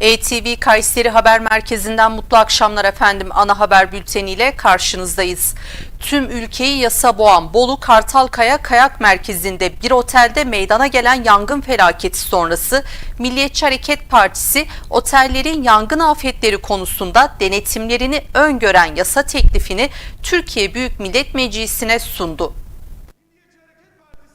ETV Kayseri Haber Merkezi'nden mutlu akşamlar efendim. Ana haber bülteniyle karşınızdayız. Tüm ülkeyi yasa boğan Bolu Kartalkaya Kayak Merkezi'nde bir otelde meydana gelen yangın felaketi sonrası Milliyetçi Hareket Partisi otellerin yangın afetleri konusunda denetimlerini öngören yasa teklifini Türkiye Büyük Millet Meclisi'ne sundu.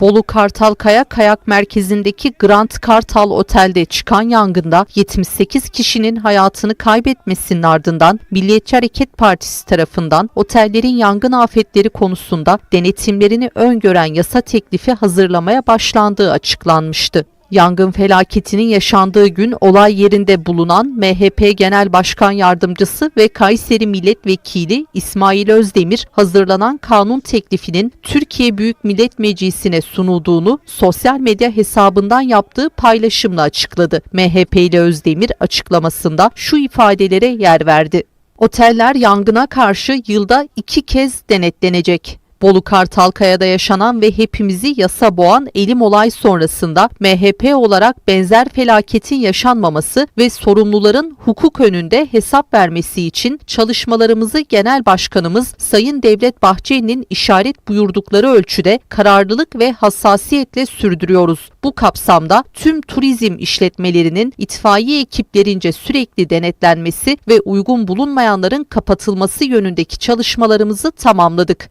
Bolu Kartalkaya Kayak Merkezi'ndeki Grand Kartal Otel'de çıkan yangında 78 kişinin hayatını kaybetmesinin ardından Milliyetçi Hareket Partisi tarafından otellerin yangın afetleri konusunda denetimlerini öngören yasa teklifi hazırlamaya başlandığı açıklanmıştı. Yangın felaketinin yaşandığı gün olay yerinde bulunan MHP Genel Başkan Yardımcısı ve Kayseri Milletvekili İsmail Özdemir hazırlanan kanun teklifinin Türkiye Büyük Millet Meclisi'ne sunulduğunu sosyal medya hesabından yaptığı paylaşımla açıkladı. MHP'li Özdemir açıklamasında şu ifadelere yer verdi. Oteller yangına karşı yılda iki kez denetlenecek. Bolu Kartalkaya'da yaşanan ve hepimizi yasa boğan elim olay sonrasında MHP olarak benzer felaketin yaşanmaması ve sorumluların hukuk önünde hesap vermesi için çalışmalarımızı Genel Başkanımız Sayın Devlet Bahçeli'nin işaret buyurdukları ölçüde kararlılık ve hassasiyetle sürdürüyoruz. Bu kapsamda tüm turizm işletmelerinin itfaiye ekiplerince sürekli denetlenmesi ve uygun bulunmayanların kapatılması yönündeki çalışmalarımızı tamamladık.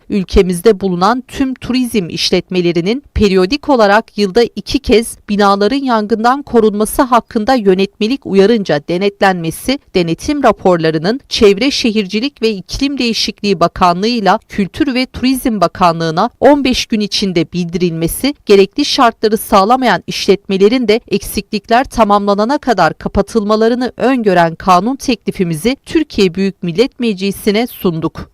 Ülkemizde bulunan tüm turizm işletmelerinin periyodik olarak yılda iki kez binaların yangından korunması hakkında yönetmelik uyarınca denetlenmesi, denetim raporlarının Çevre Şehircilik ve İklim Değişikliği Bakanlığı ile Kültür ve Turizm Bakanlığı'na 15 gün içinde bildirilmesi, gerekli şartları sağlamayan işletmelerin de eksiklikler tamamlanana kadar kapatılmalarını öngören kanun teklifimizi Türkiye Büyük Millet Meclisi'ne sunduk.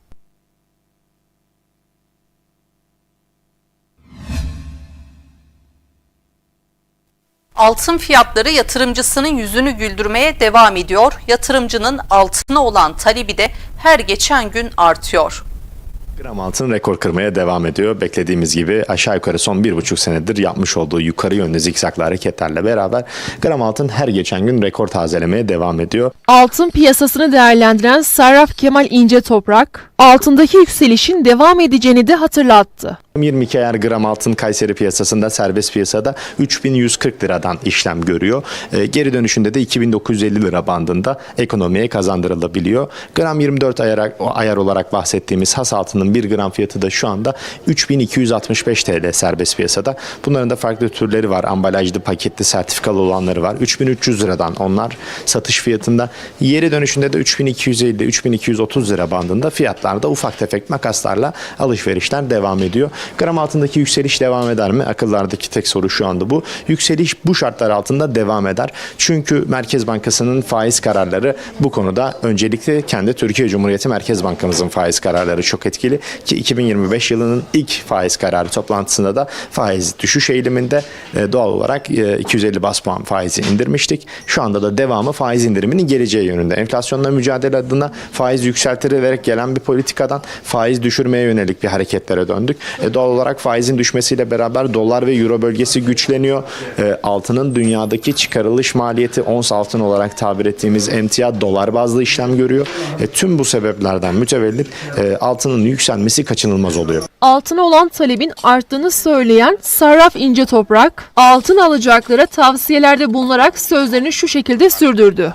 Altın fiyatları yatırımcısının yüzünü güldürmeye devam ediyor. Yatırımcının altına olan talebi de her geçen gün artıyor. Gram altın rekor kırmaya devam ediyor. Beklediğimiz gibi aşağı yukarı son bir buçuk senedir yapmış olduğu yukarı yönlü zikzaklı hareketlerle beraber gram altın her geçen gün rekor tazelemeye devam ediyor. Altın piyasasını değerlendiren Sarraf Kemal İnce Toprak, altındaki yükselişin devam edeceğini de hatırlattı. 22 ayar gram altın Kayseri piyasasında serbest piyasada 3140 liradan işlem görüyor. Ee, geri dönüşünde de 2950 lira bandında ekonomiye kazandırılabiliyor. Gram 24 ayar, ayar olarak bahsettiğimiz has altının 1 gram fiyatı da şu anda 3265 TL serbest piyasada. Bunların da farklı türleri var. Ambalajlı, paketli, sertifikalı olanları var. 3300 liradan onlar satış fiyatında. Yeri dönüşünde de 3250-3230 lira bandında fiyatlarda ufak tefek makaslarla alışverişler devam ediyor. Gram altındaki yükseliş devam eder mi? Akıllardaki tek soru şu anda bu. Yükseliş bu şartlar altında devam eder. Çünkü Merkez Bankası'nın faiz kararları bu konuda öncelikle kendi Türkiye Cumhuriyeti Merkez Bankamızın faiz kararları çok etkili ki 2025 yılının ilk faiz kararı toplantısında da faiz düşüş eğiliminde e, doğal olarak e, 250 bas puan faizi indirmiştik. Şu anda da devamı faiz indiriminin geleceği yönünde. Enflasyonla mücadele adına faiz yükseltilerek gelen bir politikadan faiz düşürmeye yönelik bir hareketlere döndük. E, doğal olarak faizin düşmesiyle beraber dolar ve euro bölgesi güçleniyor. E, altının dünyadaki çıkarılış maliyeti ons altın olarak tabir ettiğimiz emtia dolar bazlı işlem görüyor. E, tüm bu sebeplerden mütevellit e, altının yükselmesi kaçınılmaz oluyor. Altına olan talebin arttığını söyleyen Sarraf İnce Toprak, altın alacaklara tavsiyelerde bulunarak sözlerini şu şekilde sürdürdü.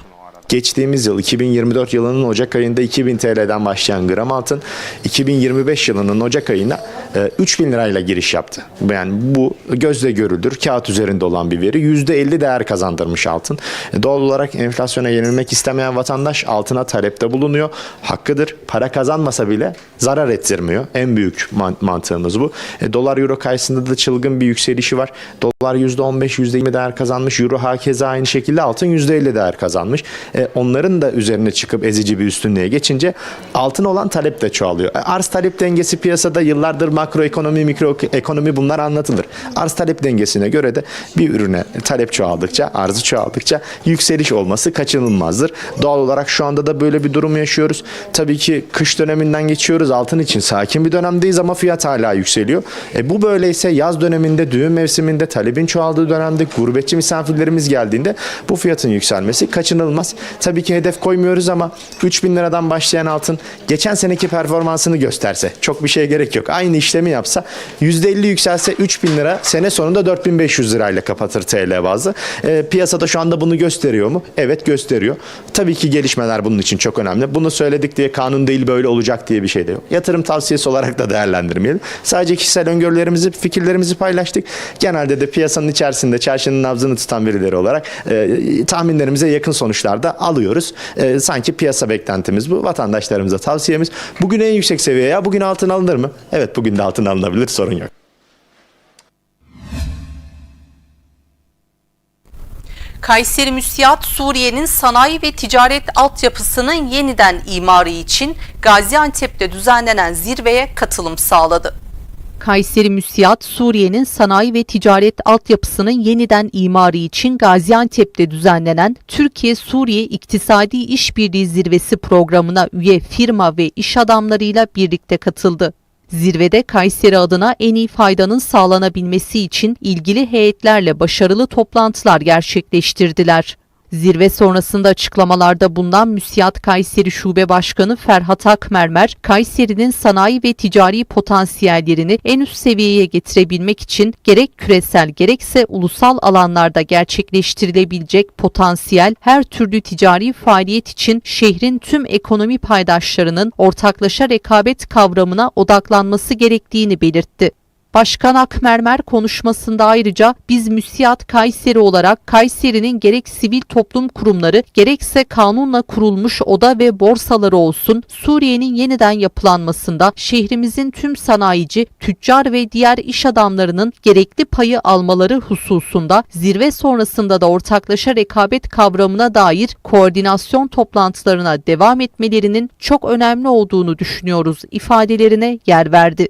Geçtiğimiz yıl 2024 yılının Ocak ayında 2000 TL'den başlayan gram altın 2025 yılının Ocak ayına e, 3000 lirayla giriş yaptı. Yani bu gözle görülür, kağıt üzerinde olan bir veri. %50 değer kazandırmış altın. E, Doğal olarak enflasyona yenilmek istemeyen vatandaş altına talepte bulunuyor. Hakkıdır. Para kazanmasa bile zarar ettirmiyor. En büyük man- mantığımız bu. E, Dolar euro karşısında da çılgın bir yükselişi var. Dolar %15, %20 değer kazanmış. Euro hakeza aynı şekilde altın %50 değer kazanmış. E, onların da üzerine çıkıp ezici bir üstünlüğe geçince altın olan talep de çoğalıyor. E, arz talep dengesi piyasada yıllardır makroekonomi, mikroekonomi bunlar anlatılır. Arz talep dengesine göre de bir ürüne talep çoğaldıkça, arzı çoğaldıkça yükseliş olması kaçınılmazdır. Doğal olarak şu anda da böyle bir durum yaşıyoruz. Tabii ki kış döneminden geçiyoruz. Altın için sakin bir dönemdeyiz ama fiyat hala yükseliyor. E bu böyleyse yaz döneminde, düğün mevsiminde, talebin çoğaldığı dönemde, gurbetçi misafirlerimiz geldiğinde bu fiyatın yükselmesi kaçınılmaz. Tabii ki hedef koymuyoruz ama 3000 liradan başlayan altın geçen seneki performansını gösterse çok bir şeye gerek yok. Aynı işlemi yapsa %50 yükselse 3000 lira sene sonunda 4500 lirayla kapatır TL bazlı. E, piyasada şu anda bunu gösteriyor mu? Evet gösteriyor. Tabii ki gelişmeler bunun için çok önemli. Bunu söyledik diye kanun değil böyle olacak diye bir şey de yok. Yatırım tavsiyesi olarak da değerlendirmeyelim. Sadece kişisel öngörülerimizi, fikirlerimizi paylaştık. Genelde de piyasanın içerisinde çarşının nabzını tutan birileri olarak e, tahminlerimize yakın sonuçlar alıyoruz. E, sanki piyasa beklentimiz bu. Vatandaşlarımıza tavsiyemiz. Bugün en yüksek seviye ya. Bugün altın alınır mı? Evet bugün de altın alınabilir. Sorun yok. Kayseri Müsiyat Suriye'nin sanayi ve ticaret altyapısının yeniden imarı için Gaziantep'te düzenlenen zirveye katılım sağladı. Kayseri Müsiyat Suriye'nin sanayi ve ticaret altyapısının yeniden imarı için Gaziantep'te düzenlenen Türkiye-Suriye İktisadi İşbirliği Zirvesi programına üye firma ve iş adamlarıyla birlikte katıldı. Zirvede Kayseri adına en iyi faydanın sağlanabilmesi için ilgili heyetlerle başarılı toplantılar gerçekleştirdiler. Zirve sonrasında açıklamalarda bulunan Müsiyat Kayseri Şube Başkanı Ferhat Akmermer, Kayseri'nin sanayi ve ticari potansiyellerini en üst seviyeye getirebilmek için gerek küresel gerekse ulusal alanlarda gerçekleştirilebilecek potansiyel her türlü ticari faaliyet için şehrin tüm ekonomi paydaşlarının ortaklaşa rekabet kavramına odaklanması gerektiğini belirtti. Başkan Akmermer konuşmasında ayrıca biz Müsiyat Kayseri olarak Kayseri'nin gerek sivil toplum kurumları gerekse kanunla kurulmuş oda ve borsaları olsun Suriye'nin yeniden yapılanmasında şehrimizin tüm sanayici, tüccar ve diğer iş adamlarının gerekli payı almaları hususunda zirve sonrasında da ortaklaşa rekabet kavramına dair koordinasyon toplantılarına devam etmelerinin çok önemli olduğunu düşünüyoruz ifadelerine yer verdi.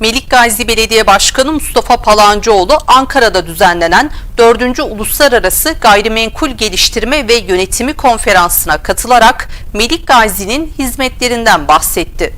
Melik Gazi Belediye Başkanı Mustafa Palancıoğlu Ankara'da düzenlenen 4. Uluslararası Gayrimenkul Geliştirme ve Yönetimi Konferansı'na katılarak Melik Gazi'nin hizmetlerinden bahsetti.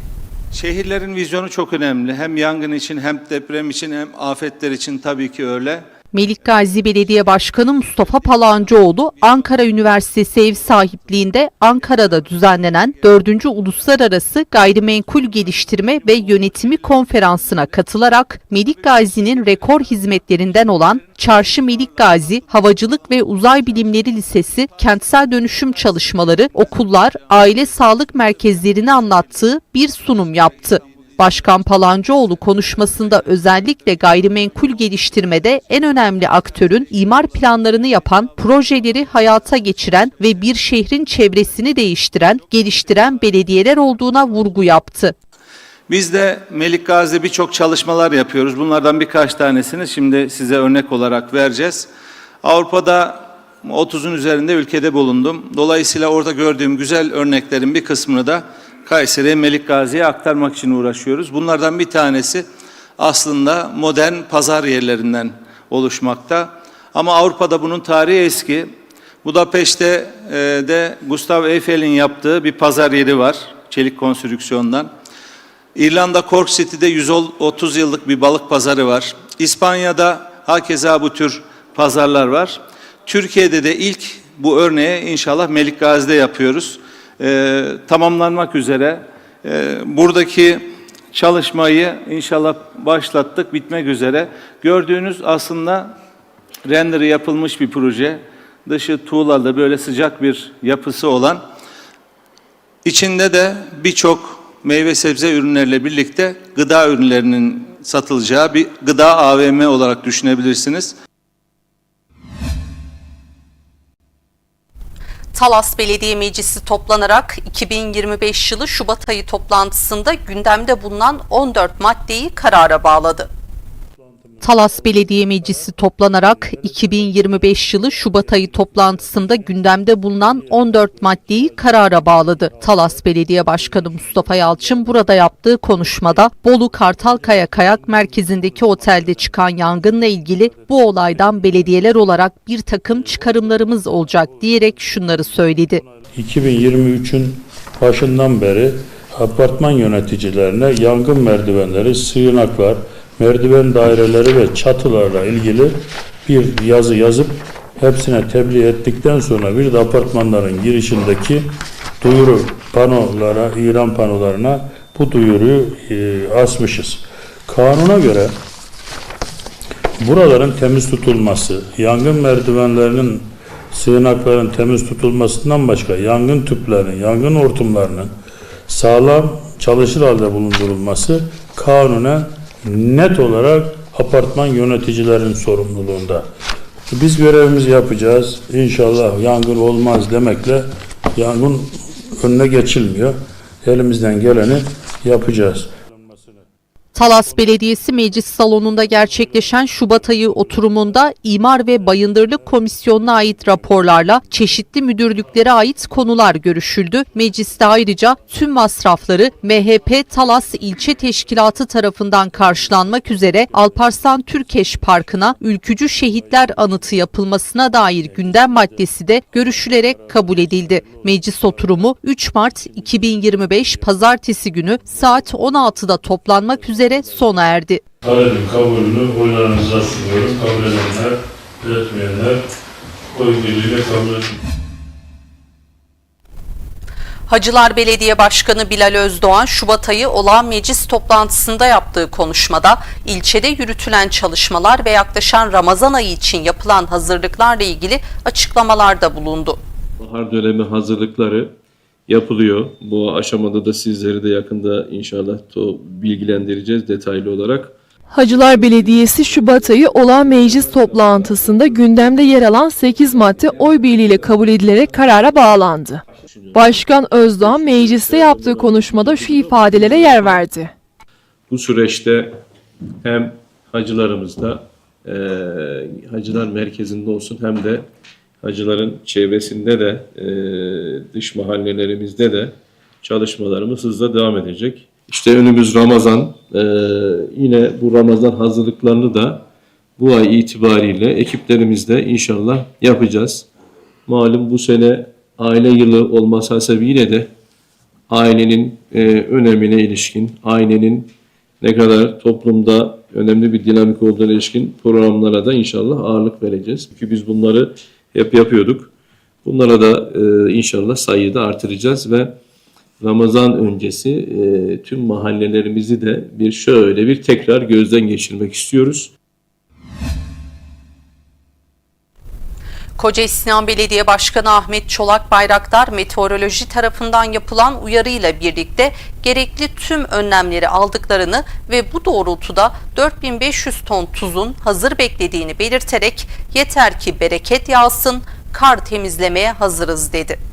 Şehirlerin vizyonu çok önemli. Hem yangın için hem deprem için hem afetler için tabii ki öyle. Melik Gazi Belediye Başkanı Mustafa Palancıoğlu Ankara Üniversitesi ev sahipliğinde Ankara'da düzenlenen 4. Uluslararası Gayrimenkul Geliştirme ve Yönetimi Konferansı'na katılarak Melik Gazi'nin rekor hizmetlerinden olan Çarşı Melik Gazi Havacılık ve Uzay Bilimleri Lisesi kentsel dönüşüm çalışmaları, okullar, aile sağlık merkezlerini anlattığı bir sunum yaptı. Başkan Palancıoğlu konuşmasında özellikle gayrimenkul geliştirmede en önemli aktörün imar planlarını yapan, projeleri hayata geçiren ve bir şehrin çevresini değiştiren, geliştiren belediyeler olduğuna vurgu yaptı. Biz de Melik Gazi'de birçok çalışmalar yapıyoruz. Bunlardan birkaç tanesini şimdi size örnek olarak vereceğiz. Avrupa'da 30'un üzerinde ülkede bulundum. Dolayısıyla orada gördüğüm güzel örneklerin bir kısmını da Kayseri'ye Melik Gazi'ye aktarmak için uğraşıyoruz. Bunlardan bir tanesi aslında modern pazar yerlerinden oluşmakta. Ama Avrupa'da bunun tarihi eski. Budapeşte e, de Gustav Eiffel'in yaptığı bir pazar yeri var. Çelik konstrüksiyondan. İrlanda Cork City'de 130 yıllık bir balık pazarı var. İspanya'da hakeza bu tür pazarlar var. Türkiye'de de ilk bu örneği inşallah Melik Gazi'de yapıyoruz. Ee, tamamlanmak üzere. Ee, buradaki çalışmayı inşallah başlattık, bitmek üzere. Gördüğünüz aslında renderı yapılmış bir proje. Dışı tuğlalı böyle sıcak bir yapısı olan İçinde de birçok meyve sebze ürünleriyle birlikte gıda ürünlerinin satılacağı bir gıda AVM olarak düşünebilirsiniz. Talas Belediye Meclisi toplanarak 2025 yılı Şubat ayı toplantısında gündemde bulunan 14 maddeyi karara bağladı. Talas Belediye Meclisi toplanarak 2025 yılı Şubat ayı toplantısında gündemde bulunan 14 maddeyi karara bağladı. Talas Belediye Başkanı Mustafa Yalçın burada yaptığı konuşmada Bolu Kartalkaya Kayak Merkezi'ndeki otelde çıkan yangınla ilgili bu olaydan belediyeler olarak bir takım çıkarımlarımız olacak diyerek şunları söyledi. 2023'ün başından beri apartman yöneticilerine yangın merdivenleri, sığınaklar, merdiven daireleri ve çatılarla ilgili bir yazı yazıp hepsine tebliğ ettikten sonra bir de apartmanların girişindeki duyuru panolara, ilan panolarına bu duyuruyu e, asmışız. Kanuna göre buraların temiz tutulması, yangın merdivenlerinin, sığınakların temiz tutulmasından başka yangın tüplerinin, yangın hortumlarının sağlam çalışır halde bulundurulması kanunen net olarak apartman yöneticilerin sorumluluğunda. Biz görevimizi yapacağız. İnşallah yangın olmaz demekle yangın önüne geçilmiyor. Elimizden geleni yapacağız. Talas Belediyesi Meclis Salonu'nda gerçekleşen Şubat ayı oturumunda İmar ve Bayındırlık Komisyonu'na ait raporlarla çeşitli müdürlüklere ait konular görüşüldü. Mecliste ayrıca tüm masrafları MHP Talas İlçe Teşkilatı tarafından karşılanmak üzere Alparslan Türkeş Parkı'na Ülkücü Şehitler Anıtı yapılmasına dair gündem maddesi de görüşülerek kabul edildi. Meclis oturumu 3 Mart 2025 Pazartesi günü saat 16'da toplanmak üzere sona erdi. Talebin kabulünü oylarınıza sunuyorum. Kabul edenler, etmeyenler oy birliğiyle kabul edildi. Hacılar Belediye Başkanı Bilal Özdoğan Şubat ayı olağan meclis toplantısında yaptığı konuşmada ilçede yürütülen çalışmalar ve yaklaşan Ramazan ayı için yapılan hazırlıklarla ilgili açıklamalarda bulundu. Bahar dönemi hazırlıkları yapılıyor. Bu aşamada da sizleri de yakında inşallah to bilgilendireceğiz detaylı olarak. Hacılar Belediyesi Şubat ayı olan meclis toplantısında gündemde yer alan 8 madde oy birliğiyle kabul edilerek karara bağlandı. Başkan Özdoğan mecliste yaptığı konuşmada şu ifadelere yer verdi. Bu süreçte hem hacılarımızda eee hacılar merkezinde olsun hem de hacıların çevresinde de eee, dış mahallelerimizde de çalışmalarımız hızla devam edecek. İşte önümüz Ramazan. Eee, yine bu Ramazan hazırlıklarını da bu ay itibariyle ekiplerimizle inşallah yapacağız. Malum bu sene aile yılı olması hasebiyle de ailenin e, önemine ilişkin, ailenin ne kadar toplumda önemli bir dinamik olduğuna ilişkin programlara da inşallah ağırlık vereceğiz. Çünkü biz bunları hep yapıyorduk. Bunlara da e, inşallah sayıyı da artıracağız ve Ramazan öncesi e, tüm mahallelerimizi de bir şöyle bir tekrar gözden geçirmek istiyoruz. Koca İslam Belediye Başkanı Ahmet Çolak Bayraktar meteoroloji tarafından yapılan uyarıyla birlikte gerekli tüm önlemleri aldıklarını ve bu doğrultuda 4500 ton tuzun hazır beklediğini belirterek yeter ki bereket yağsın, kar temizlemeye hazırız dedi.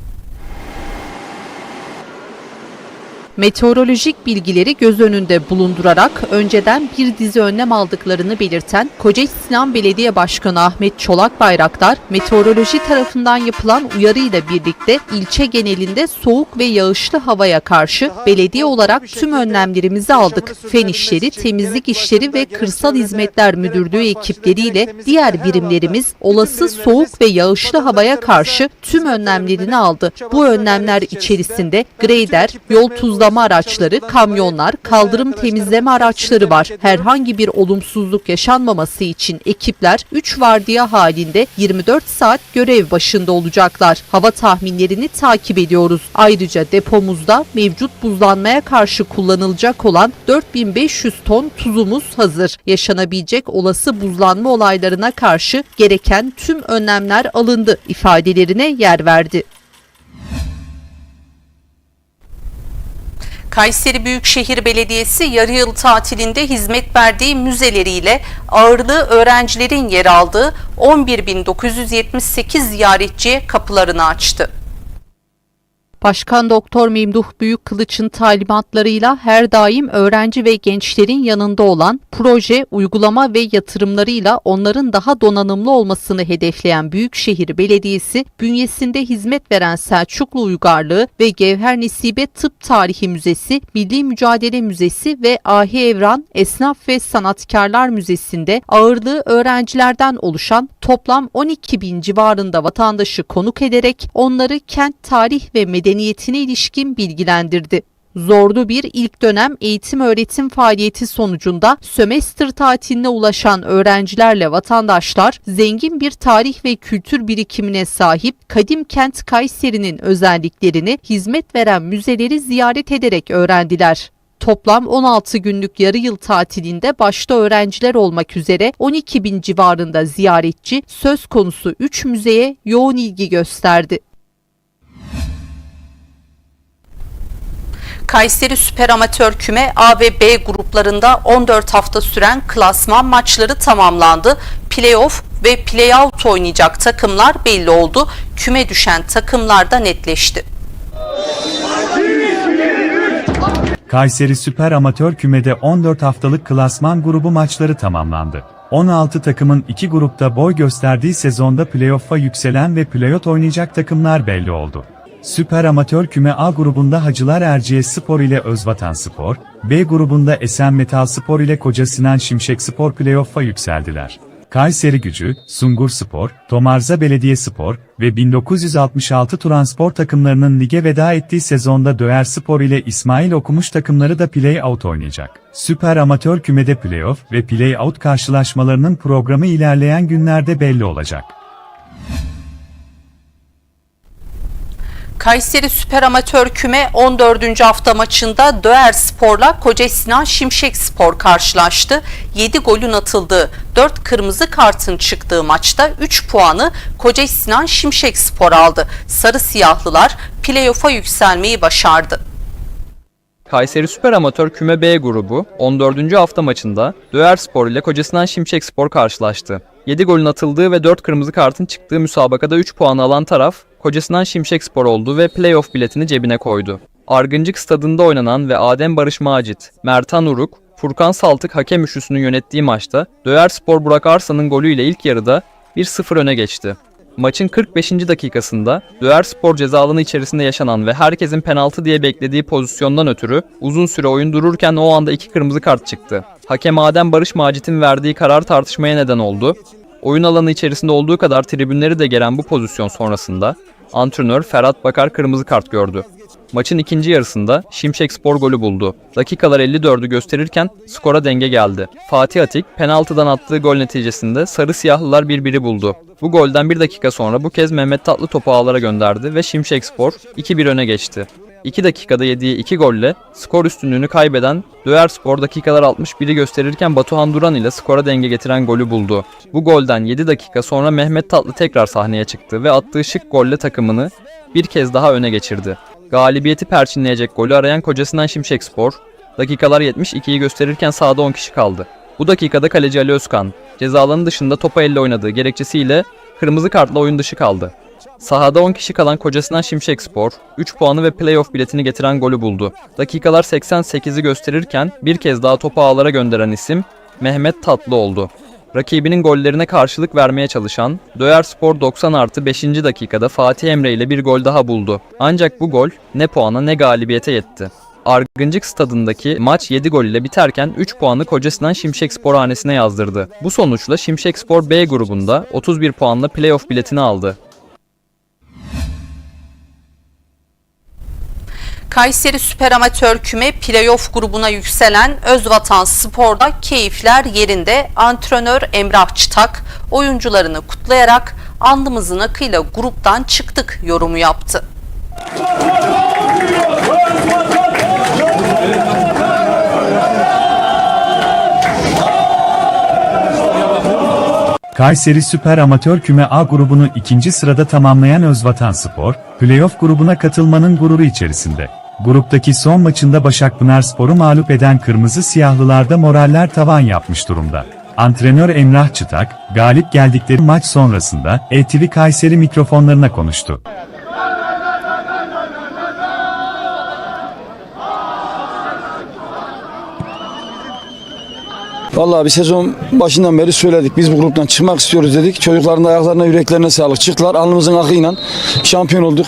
Meteorolojik bilgileri göz önünde bulundurarak önceden bir dizi önlem aldıklarını belirten Kocaeli Sinan Belediye Başkanı Ahmet Çolak Bayraktar, meteoroloji tarafından yapılan uyarıyla birlikte ilçe genelinde soğuk ve yağışlı havaya karşı belediye olarak tüm önlemlerimizi aldık. Fen işleri, temizlik işleri ve kırsal hizmetler müdürlüğü ekipleriyle diğer birimlerimiz olası soğuk ve yağışlı havaya karşı tüm önlemlerini aldı. Bu önlemler içerisinde grader, yol tuzlama araçları, kamyonlar, kaldırım temizleme araçları var. Herhangi bir olumsuzluk yaşanmaması için ekipler 3 vardiya halinde 24 saat görev başında olacaklar. Hava tahminlerini takip ediyoruz. Ayrıca depomuzda mevcut buzlanmaya karşı kullanılacak olan 4500 ton tuzumuz hazır. Yaşanabilecek olası buzlanma olaylarına karşı gereken tüm önlemler alındı ifadelerine yer verdi. Kayseri Büyükşehir Belediyesi yarı yıl tatilinde hizmet verdiği müzeleriyle ağırlığı öğrencilerin yer aldığı 11.978 ziyaretçiye kapılarını açtı. Başkan Doktor Memduh Büyükkılıç'ın talimatlarıyla her daim öğrenci ve gençlerin yanında olan proje, uygulama ve yatırımlarıyla onların daha donanımlı olmasını hedefleyen Büyükşehir Belediyesi bünyesinde hizmet veren Selçuklu Uygarlığı ve Gevher Nesibe Tıp Tarihi Müzesi, Milli Mücadele Müzesi ve Ahi Evran Esnaf ve Sanatkarlar Müzesi'nde ağırlığı öğrencilerden oluşan toplam 12 bin civarında vatandaşı konuk ederek onları kent tarih ve medeniyetine ilişkin bilgilendirdi. Zorlu bir ilk dönem eğitim öğretim faaliyeti sonucunda sömestr tatiline ulaşan öğrencilerle vatandaşlar zengin bir tarih ve kültür birikimine sahip kadim kent Kayseri'nin özelliklerini hizmet veren müzeleri ziyaret ederek öğrendiler. Toplam 16 günlük yarı yıl tatilinde başta öğrenciler olmak üzere 12 bin civarında ziyaretçi söz konusu 3 müzeye yoğun ilgi gösterdi. Kayseri Süper Amatör Küme A ve B gruplarında 14 hafta süren klasman maçları tamamlandı. Playoff ve playout oynayacak takımlar belli oldu. Küme düşen takımlar da netleşti. Kayseri Süper Amatör Küme'de 14 haftalık klasman grubu maçları tamamlandı. 16 takımın iki grupta boy gösterdiği sezonda playoff'a yükselen ve playout oynayacak takımlar belli oldu. Süper Amatör Küme A grubunda Hacılar Erciyes Spor ile Özvatan Spor, B grubunda Esen Metal Spor ile Koca Sinan Şimşek Spor playoff'a yükseldiler. Kayseri Gücü, Sungur Spor, Tomarza Belediye Spor ve 1966 Turanspor takımlarının lige veda ettiği sezonda Döer Spor ile İsmail Okumuş takımları da play-out oynayacak. Süper Amatör Kümede playoff ve play-out karşılaşmalarının programı ilerleyen günlerde belli olacak. Kayseri Süper Amatör Küme 14. hafta maçında Döer Spor'la Koca Sinan Şimşek Spor karşılaştı. 7 golün atıldığı, 4 kırmızı kartın çıktığı maçta 3 puanı Koca Sinan Şimşek Spor aldı. Sarı Siyahlılar playoff'a yükselmeyi başardı. Kayseri Süper Amatör Küme B grubu 14. hafta maçında Döer Spor ile Kocasinan Şimşek Spor karşılaştı. 7 golün atıldığı ve 4 kırmızı kartın çıktığı müsabakada 3 puan alan taraf Kocasinan Şimşek Spor oldu ve playoff biletini cebine koydu. Argıncık stadında oynanan ve Adem Barış Macit, Mertan Uruk, Furkan Saltık hakem üçlüsünün yönettiği maçta Döer Spor Burak Arslan'ın golüyle ilk yarıda 1-0 öne geçti. Maçın 45. dakikasında Döer Spor ceza alanı içerisinde yaşanan ve herkesin penaltı diye beklediği pozisyondan ötürü uzun süre oyun dururken o anda iki kırmızı kart çıktı. Hakem Adem Barış Macit'in verdiği karar tartışmaya neden oldu. Oyun alanı içerisinde olduğu kadar tribünleri de gelen bu pozisyon sonrasında antrenör Ferhat Bakar kırmızı kart gördü. Maçın ikinci yarısında Şimşek Spor golü buldu. Dakikalar 54'ü gösterirken skora denge geldi. Fatih Atik penaltıdan attığı gol neticesinde sarı siyahlılar birbiri buldu. Bu golden bir dakika sonra bu kez Mehmet Tatlı topu ağlara gönderdi ve Şimşek Spor 2-1 öne geçti. 2 dakikada yediği 2 golle skor üstünlüğünü kaybeden Döer Spor dakikalar 61'i gösterirken Batuhan Duran ile skora denge getiren golü buldu. Bu golden 7 dakika sonra Mehmet Tatlı tekrar sahneye çıktı ve attığı şık golle takımını bir kez daha öne geçirdi. Galibiyeti perçinleyecek golü arayan kocasından Şimşek Spor, dakikalar 72'yi gösterirken sahada 10 kişi kaldı. Bu dakikada kaleci Ali Özkan, ceza alanı dışında topa elle oynadığı gerekçesiyle kırmızı kartla oyun dışı kaldı. Sahada 10 kişi kalan kocasından Şimşek Spor, 3 puanı ve playoff biletini getiren golü buldu. Dakikalar 88'i gösterirken bir kez daha topu ağlara gönderen isim Mehmet Tatlı oldu. Rakibinin gollerine karşılık vermeye çalışan Döyer Spor 90 artı 5. dakikada Fatih Emre ile bir gol daha buldu. Ancak bu gol ne puana ne galibiyete yetti. Argıncık stadındaki maç 7 gol ile biterken 3 puanı kocasından Şimşek Spor hanesine yazdırdı. Bu sonuçla Şimşek Spor B grubunda 31 puanla playoff biletini aldı. Kayseri Süper Amatör Küme playoff grubuna yükselen Özvatan Spor'da keyifler yerinde antrenör Emrah Çıtak oyuncularını kutlayarak alnımızın akıyla gruptan çıktık yorumu yaptı. Kayseri Süper Amatör Küme A grubunu ikinci sırada tamamlayan Özvatan Spor, playoff grubuna katılmanın gururu içerisinde. Gruptaki son maçında Başakpınar Spor'u mağlup eden Kırmızı Siyahlılarda moraller tavan yapmış durumda. Antrenör Emrah Çıtak, galip geldikleri maç sonrasında ETV Kayseri mikrofonlarına konuştu. Vallahi bir sezon başından beri söyledik. Biz bu gruptan çıkmak istiyoruz dedik. Çocukların da ayaklarına yüreklerine sağlık. Çıktılar alnımızın akıyla şampiyon olduk.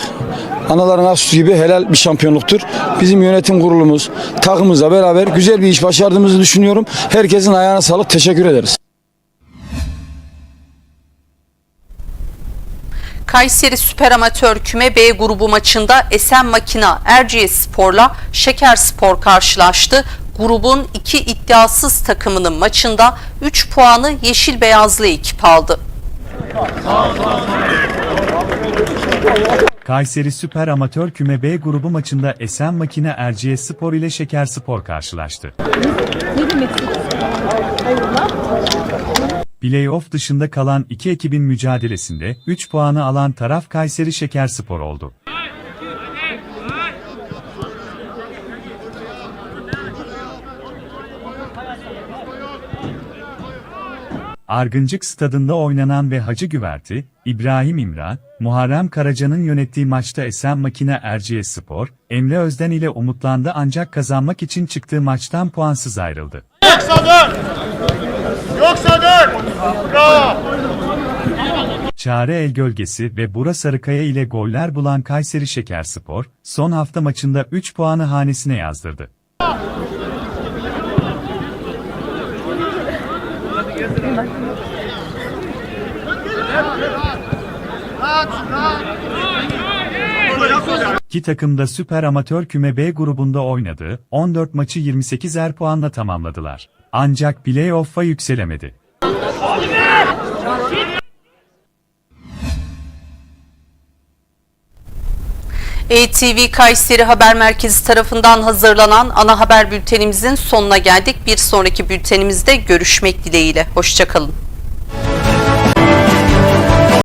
Anaların ak gibi helal bir şampiyonluktur. Bizim yönetim kurulumuz, takımımızla beraber güzel bir iş başardığımızı düşünüyorum. Herkesin ayağına sağlık. Teşekkür ederiz. Kayseri Süper Amatör Küme B grubu maçında Esen Makina Erciyes Spor'la Şeker Spor karşılaştı. Grubun iki iddiasız takımının maçında 3 puanı yeşil beyazlı ekip aldı. Kayseri Süper Amatör Küme B grubu maçında Esen Makine Erciyes Spor ile Şeker Spor karşılaştı. Play-off dışında kalan iki ekibin mücadelesinde 3 puanı alan taraf Kayseri Şeker Spor oldu. Argıncık stadında oynanan ve Hacı Güverti, İbrahim İmran, Muharrem Karaca'nın yönettiği maçta Esen Makine Erciyes Spor, Emre Özden ile umutlandı ancak kazanmak için çıktığı maçtan puansız ayrıldı. Çare El Gölgesi ve Bura Sarıkaya ile goller bulan Kayseri Şekerspor, son hafta maçında 3 puanı hanesine yazdırdı. İki takım da Süper Amatör Küme B grubunda oynadı, 14 maçı 28'er puanla tamamladılar. Ancak play-off'a yükselemedi. ETV Kayseri Haber Merkezi tarafından hazırlanan ana haber bültenimizin sonuna geldik. Bir sonraki bültenimizde görüşmek dileğiyle. Hoşçakalın.